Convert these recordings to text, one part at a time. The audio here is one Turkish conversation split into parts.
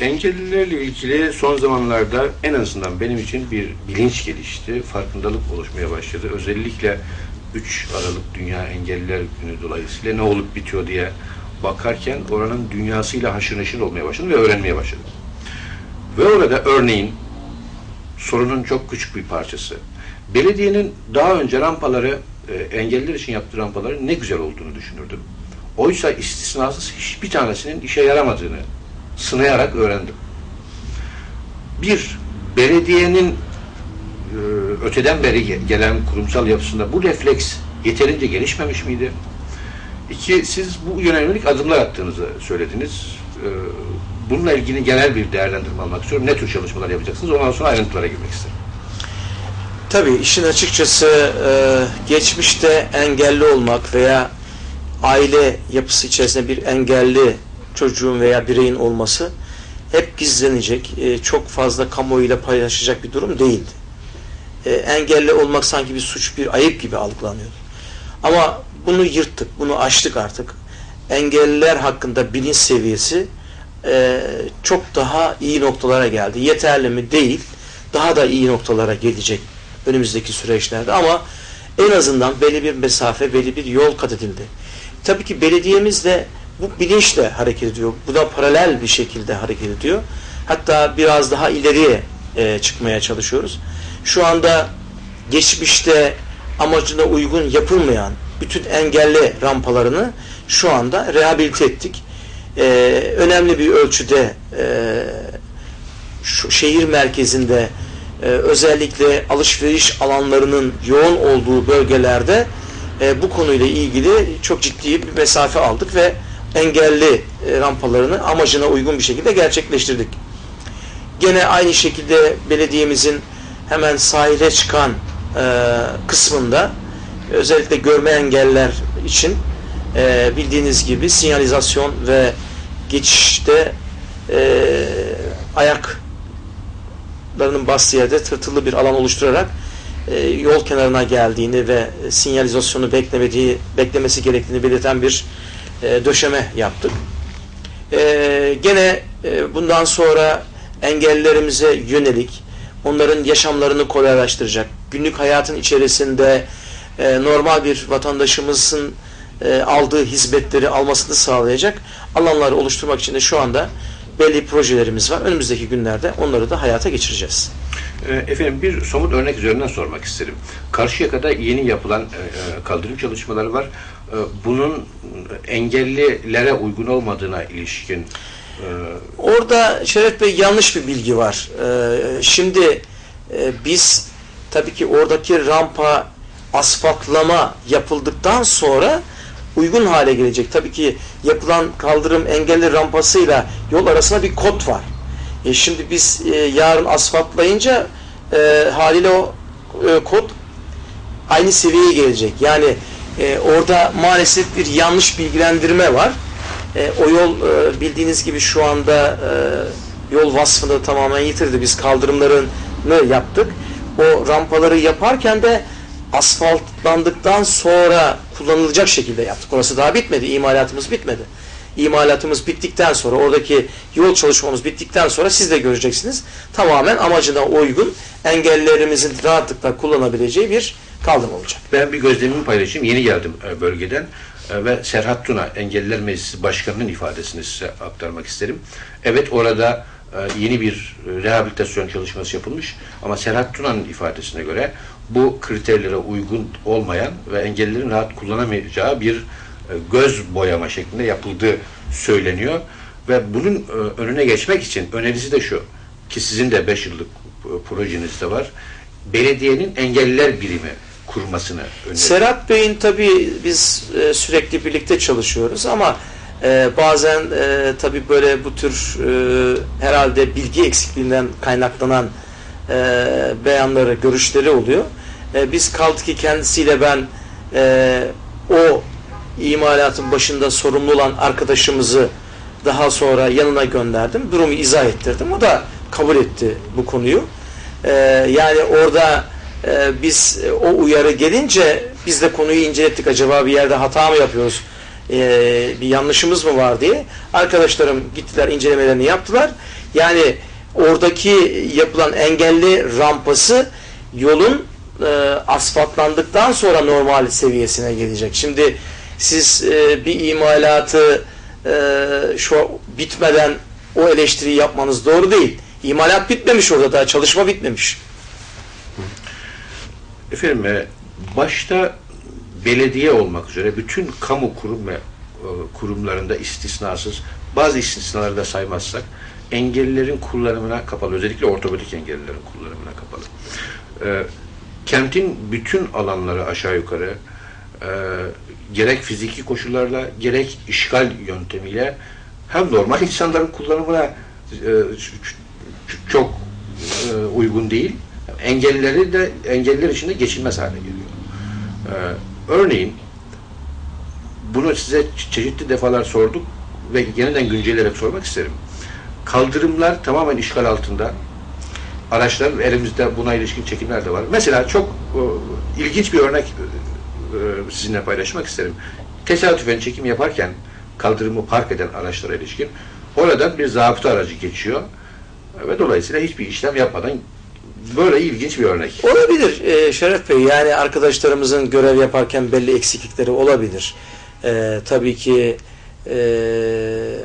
Engellilerle ilgili son zamanlarda en azından benim için bir bilinç gelişti, farkındalık oluşmaya başladı. Özellikle 3 Aralık Dünya Engelliler Günü dolayısıyla ne olup bitiyor diye bakarken oranın dünyasıyla haşır neşir olmaya başladım ve öğrenmeye başladım. Ve orada örneğin sorunun çok küçük bir parçası. Belediyenin daha önce rampaları, e, engelliler için yaptığı rampaların ne güzel olduğunu düşünürdüm. Oysa istisnasız hiçbir tanesinin işe yaramadığını sınayarak öğrendim. Bir, belediyenin e, öteden beri gelen kurumsal yapısında bu refleks yeterince gelişmemiş miydi? İki, siz bu yönelik adımlar attığınızı söylediniz. E, bununla ilgili genel bir değerlendirme almak istiyorum. Ne tür çalışmalar yapacaksınız? Ondan sonra ayrıntılara girmek isterim. Tabii işin açıkçası e, geçmişte engelli olmak veya aile yapısı içerisinde bir engelli çocuğun veya bireyin olması hep gizlenecek, e, çok fazla kamuoyuyla paylaşacak bir durum değildi. E, engelli olmak sanki bir suç, bir ayıp gibi algılanıyordu. Ama bunu yırttık, bunu aştık artık. Engelliler hakkında bilinç seviyesi e, çok daha iyi noktalara geldi. Yeterli mi? Değil. Daha da iyi noktalara gelecek önümüzdeki süreçlerde ama en azından belli bir mesafe, belli bir yol kat edildi. Tabii ki belediyemiz de bu bilinçle hareket ediyor. Bu da paralel bir şekilde hareket ediyor. Hatta biraz daha ileriye e, çıkmaya çalışıyoruz. Şu anda geçmişte amacına uygun yapılmayan bütün engelli rampalarını şu anda rehabilite ettik. E, önemli bir ölçüde e, şu şehir merkezinde e, özellikle alışveriş alanlarının yoğun olduğu bölgelerde e, bu konuyla ilgili çok ciddi bir mesafe aldık ve engelli e, rampalarını amacına uygun bir şekilde gerçekleştirdik. Gene aynı şekilde belediyemizin hemen sahile çıkan e, kısmında özellikle görme engeller için e, bildiğiniz gibi sinyalizasyon ve geçişte ayaklarının bastığı yerde tırtılı bir alan oluşturarak yol kenarına geldiğini ve sinyalizasyonu beklemediği, beklemesi gerektiğini belirten bir e, döşeme yaptık. E, gene e, bundan sonra engellilerimize yönelik onların yaşamlarını kolaylaştıracak, günlük hayatın içerisinde e, normal bir vatandaşımızın e, aldığı hizmetleri almasını sağlayacak alanları oluşturmak için de şu anda belli projelerimiz var. Önümüzdeki günlerde onları da hayata geçireceğiz. E, efendim bir somut örnek üzerinden sormak isterim. Karşıyaka'da yeni yapılan e, e, kaldırım çalışmaları var. Bunun engellilere uygun olmadığına ilişkin Orada Şeref Bey yanlış bir bilgi var. Şimdi biz tabii ki oradaki rampa asfaltlama yapıldıktan sonra uygun hale gelecek. Tabii ki yapılan kaldırım engelli rampasıyla yol arasında bir kot var. E şimdi biz e, yarın asfaltlayınca e, haliyle o e, kod aynı seviyeye gelecek. Yani e, orada maalesef bir yanlış bilgilendirme var. E, o yol e, bildiğiniz gibi şu anda e, yol vasfını tamamen yitirdi. Biz kaldırımlarını yaptık. O rampaları yaparken de asfaltlandıktan sonra kullanılacak şekilde yaptık. Orası daha bitmedi. İmalatımız bitmedi imalatımız bittikten sonra oradaki yol çalışmamız bittikten sonra siz de göreceksiniz. Tamamen amacına uygun engellerimizin rahatlıkla kullanabileceği bir kaldırım olacak. Ben bir gözlemimi paylaşayım. Yeni geldim e, bölgeden e, ve Serhat Tuna Engelliler Meclisi Başkanı'nın ifadesini size aktarmak isterim. Evet orada e, yeni bir rehabilitasyon çalışması yapılmış ama Serhat Tuna'nın ifadesine göre bu kriterlere uygun olmayan ve engellilerin rahat kullanamayacağı bir göz boyama şeklinde yapıldığı söyleniyor. Ve bunun önüne geçmek için önerisi de şu ki sizin de 5 yıllık projenizde var. Belediyenin engelliler birimi kurmasını öneriyor. Serhat Bey'in tabii biz sürekli birlikte çalışıyoruz ama bazen e, tabii böyle bu tür herhalde bilgi eksikliğinden kaynaklanan beyanları, görüşleri oluyor. biz kaldı ki kendisiyle ben o imalatın başında sorumlu olan arkadaşımızı daha sonra yanına gönderdim. Durumu izah ettirdim. O da kabul etti bu konuyu. Ee, yani orada e, biz e, o uyarı gelince biz de konuyu incelettik. Acaba bir yerde hata mı yapıyoruz? e, bir yanlışımız mı var diye arkadaşlarım gittiler incelemelerini yaptılar. Yani oradaki yapılan engelli rampası yolun e, asfaltlandıktan sonra normal seviyesine gelecek. Şimdi siz e, bir imalatı e, şu bitmeden o eleştiriyi yapmanız doğru değil. İmalat bitmemiş orada daha çalışma bitmemiş. Efendim e, başta belediye olmak üzere bütün kamu kurum ve e, kurumlarında istisnasız bazı istisnaları da saymazsak engellilerin kullanımına kapalı. Özellikle ortopedik engellilerin kullanımına kapalı. E, kentin bütün alanları aşağı yukarı gerek fiziki koşullarla gerek işgal yöntemiyle hem normal insanların kullanımına çok uygun değil. Engellileri de engelliler için de geçilmez hale geliyor. Ee, örneğin bunu size çe- çeşitli defalar sorduk ve yeniden güncelleyerek sormak isterim. Kaldırımlar tamamen işgal altında. Araçlar elimizde buna ilişkin çekimler de var. Mesela çok e, ilginç bir örnek e, sizinle paylaşmak isterim. Tesadüfen çekim yaparken kaldırımı park eden araçlara ilişkin oradan bir zabıta aracı geçiyor ve dolayısıyla hiçbir işlem yapmadan böyle ilginç bir örnek. Olabilir e, Şeref Bey. Yani arkadaşlarımızın görev yaparken belli eksiklikleri olabilir. E, tabii ki e,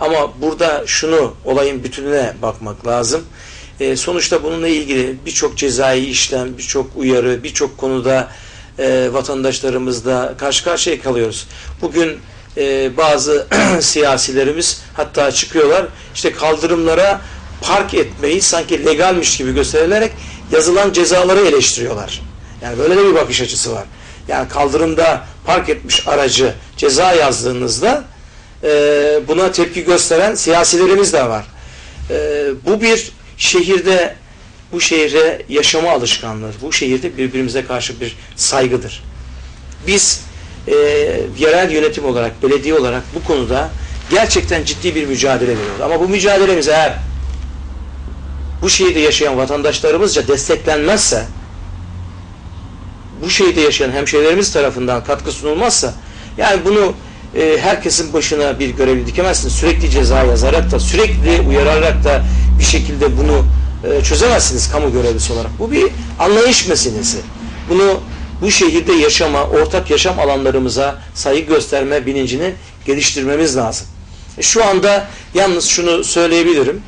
ama burada şunu olayın bütününe bakmak lazım. E, sonuçta bununla ilgili birçok cezai işlem, birçok uyarı, birçok konuda e, vatandaşlarımızla karşı karşıya kalıyoruz. Bugün e, bazı siyasilerimiz hatta çıkıyorlar işte kaldırımlara park etmeyi sanki legalmiş gibi gösterilerek yazılan cezaları eleştiriyorlar. Yani böyle de bir bakış açısı var. Yani kaldırımda park etmiş aracı ceza yazdığınızda e, buna tepki gösteren siyasilerimiz de var. E, bu bir şehirde bu şehre yaşama alışkanlığı, bu şehirde birbirimize karşı bir saygıdır. Biz e, yerel yönetim olarak, belediye olarak bu konuda gerçekten ciddi bir mücadele veriyoruz. Ama bu mücadelemiz eğer bu şehirde yaşayan vatandaşlarımızca desteklenmezse bu şehirde yaşayan hemşehrilerimiz tarafından katkı sunulmazsa yani bunu e, herkesin başına bir görevli dikemezsiniz. Sürekli ceza yazarak da sürekli uyararak da bir şekilde bunu e, çözemezsiniz kamu görevlisi olarak. Bu bir anlayış meselesi. Bunu bu şehirde yaşama, ortak yaşam alanlarımıza saygı gösterme bilincini geliştirmemiz lazım. E, şu anda yalnız şunu söyleyebilirim.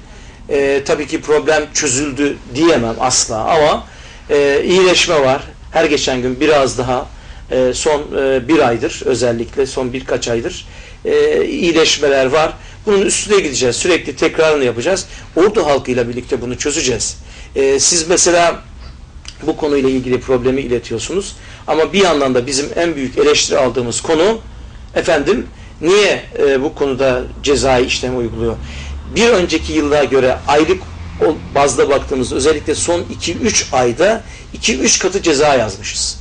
E, tabii ki problem çözüldü diyemem asla ama e, iyileşme var. Her geçen gün biraz daha e, son e, bir aydır özellikle son birkaç aydır e, iyileşmeler var. Bunun üstüne gideceğiz. Sürekli tekrarını yapacağız. Ordu halkıyla birlikte bunu çözeceğiz. E, siz mesela bu konuyla ilgili problemi iletiyorsunuz. Ama bir yandan da bizim en büyük eleştiri aldığımız konu efendim niye e, bu konuda cezai işlem uyguluyor? Bir önceki yıllara göre aylık bazda baktığımızda özellikle son 2-3 ayda 2-3 katı ceza yazmışız.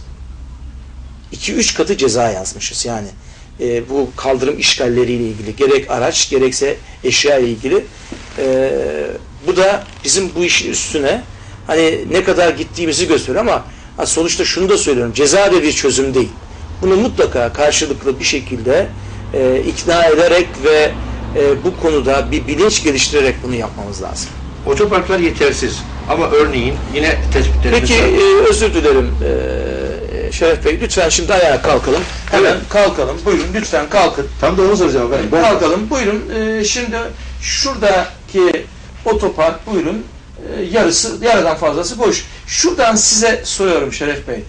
2-3 katı ceza yazmışız. Yani e, bu kaldırım işgalleriyle ilgili gerek araç gerekse eşya ile ilgili e, bu da bizim bu işin üstüne hani ne kadar gittiğimizi gösteriyor ama sonuçta şunu da söylüyorum ceza da bir çözüm değil. Bunu mutlaka karşılıklı bir şekilde e, ikna ederek ve e, bu konuda bir bilinç geliştirerek bunu yapmamız lazım. Otoparklar yetersiz ama örneğin yine tespitlerimiz Peki e, özür dilerim e, Şeref Bey lütfen şimdi ayağa kalkalım. Hemen Evet. kalkalım. Buyurun lütfen kalkın. Tam da onu soracağım efendim. Ben Kalkalım. Buyurun. E, şimdi şuradaki otopark buyurun e, yarısı yarıdan fazlası boş. Şuradan size soruyorum Şeref Bey.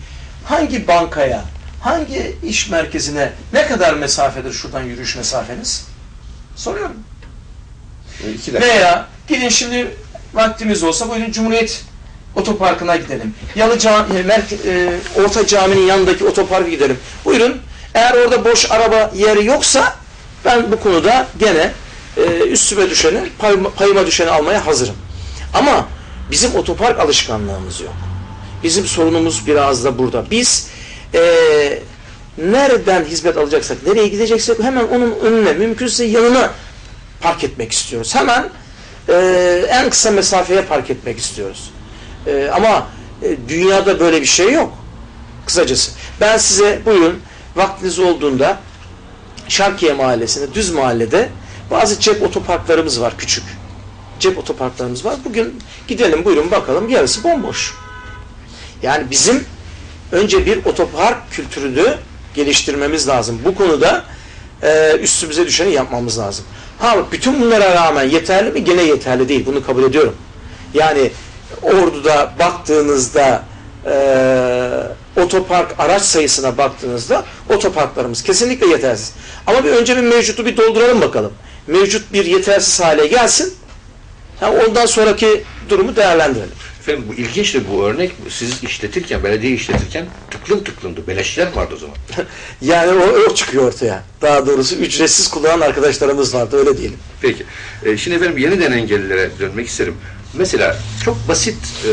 Hangi bankaya, hangi iş merkezine ne kadar mesafedir şuradan yürüyüş mesafeniz? Soruyorum. dakika. Veya gidin şimdi vaktimiz olsa buyurun Cumhuriyet Otoparkı'na gidelim. Yalı Cami, e, e, Orta Cami'nin yanındaki otoparka gidelim. Buyurun. Eğer orada boş araba yeri yoksa ben bu konuda gene e, üstüme düşeni, payıma, payıma düşeni almaya hazırım. Ama bizim otopark alışkanlığımız yok. Bizim sorunumuz biraz da burada. Biz e, nereden hizmet alacaksak, nereye gideceksek hemen onun önüne, mümkünse yanına park etmek istiyoruz. Hemen e, en kısa mesafeye park etmek istiyoruz. E, ama e, dünyada böyle bir şey yok. Kısacası. Ben size buyurun vaktiniz olduğunda Şarkiye Mahallesi'nde, Düz Mahalle'de bazı cep otoparklarımız var küçük. Cep otoparklarımız var. Bugün gidelim buyurun bakalım yarısı bomboş. Yani bizim önce bir otopark kültürünü geliştirmemiz lazım. Bu konuda e, üstümüze düşeni yapmamız lazım. Ha bütün bunlara rağmen yeterli mi? Gene yeterli değil. Bunu kabul ediyorum. Yani Ordu'da baktığınızda e, otopark araç sayısına baktığınızda otoparklarımız kesinlikle yetersiz. Ama bir önce bir mevcutu bir dolduralım bakalım. Mevcut bir yetersiz hale gelsin. Ha, ondan sonraki durumu değerlendirelim. Efendim bu ilginçtir bu örnek. Siz işletirken, belediye işletirken tıklım tıklımdı. Beleşçiler vardı o zaman. Yani o, o çıkıyor ortaya. Daha doğrusu ücretsiz kullanan arkadaşlarımız vardı öyle diyelim. Peki. E, şimdi efendim yeniden engellilere dönmek isterim. Mesela çok basit e,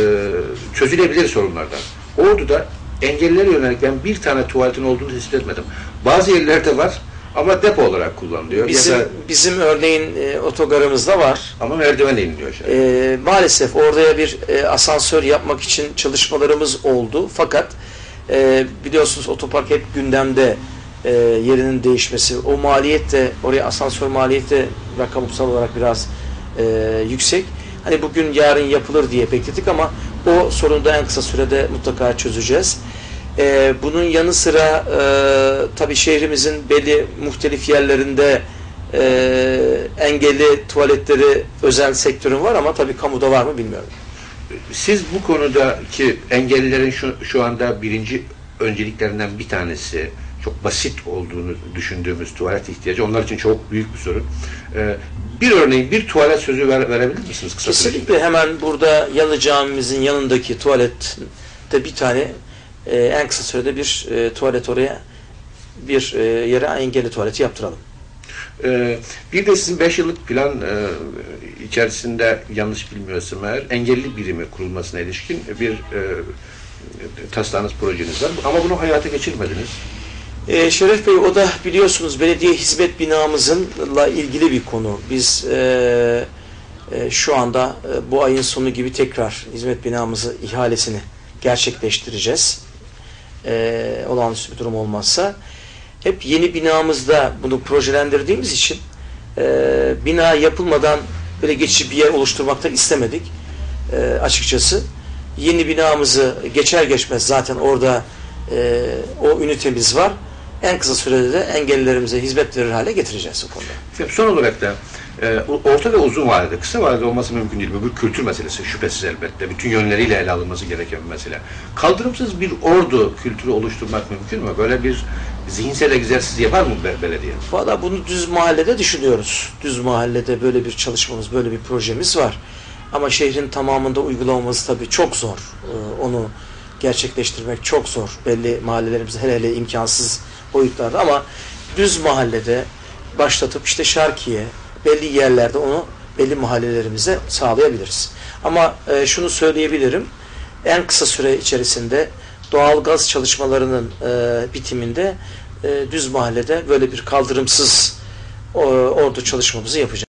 çözülebilir sorunlardan. Ordu'da engellilere yönelik ben bir tane tuvaletin olduğunu tespit etmedim. Bazı yerlerde var ama depo olarak kullanılıyor. Bizim Ya da, bizim örneğin e, otogarımızda var. ama merdivenle iniliyor. Şey. E, maalesef oraya bir e, asansör yapmak için çalışmalarımız oldu. Fakat e, biliyorsunuz otopark hep gündemde e, yerinin değişmesi. O maliyet de oraya asansör maliyeti de rakamsal olarak biraz e, yüksek. Hani bugün yarın yapılır diye bekledik ama o sorunu da en kısa sürede mutlaka çözeceğiz. E, bunun yanı sıra e, tabii şehrimizin belli muhtelif yerlerinde e, engelli tuvaletleri özel sektörün var ama tabii kamuda var mı bilmiyorum. Siz bu konudaki engellilerin şu, şu anda birinci önceliklerinden bir tanesi çok basit olduğunu düşündüğümüz tuvalet ihtiyacı onlar için çok büyük bir sorun. Ee, bir örneğin bir tuvalet sözü ver, verebilir misiniz kısa? Kesinlikle hemen burada Yalı Camimizin yanındaki tuvalette bir tane e, en kısa sürede bir e, tuvalet oraya bir e, yere engelli tuvaleti yaptıralım. Ee, bir de sizin 5 yıllık plan e, içerisinde yanlış bilmiyorsam eğer engelli birimi kurulmasına ilişkin bir e, taslağınız projeniz var. Ama bunu hayata geçirmediniz. E, Şeref Bey o da biliyorsunuz belediye hizmet binamızınla ilgili bir konu. Biz e, e, şu anda e, bu ayın sonu gibi tekrar hizmet binamızı ihalesini gerçekleştireceğiz. E, olağanüstü bir durum olmazsa. Hep yeni binamızda bunu projelendirdiğimiz için e, bina yapılmadan böyle geçici bir yer oluşturmakta istemedik e, açıkçası. Yeni binamızı geçer geçmez zaten orada e, o ünitemiz var. En kısa sürede de engellilerimize hizmet verir hale getireceğiz o konuda. Son olarak da e, orta ve uzun vadede, kısa vadede olması mümkün değil. Bu bir kültür meselesi şüphesiz elbette. Bütün yönleriyle ele alınması gereken bir mesele. Kaldırımsız bir ordu kültürü oluşturmak mümkün mü? Böyle bir zihinsel egzersiz yapar mı be- belediye? Valla bunu düz mahallede düşünüyoruz. Düz mahallede böyle bir çalışmamız, böyle bir projemiz var. Ama şehrin tamamında uygulamamız tabii çok zor. Ee, onu gerçekleştirmek çok zor. Belli mahallelerimizde hele hele imkansız boyutlarda ama düz mahallede başlatıp işte Şarkiye belli yerlerde onu belli mahallelerimize sağlayabiliriz. Ama e, şunu söyleyebilirim. En kısa süre içerisinde doğalgaz çalışmalarının e, bitiminde e, düz mahallede böyle bir kaldırımsız o, ordu çalışmamızı yapacağız.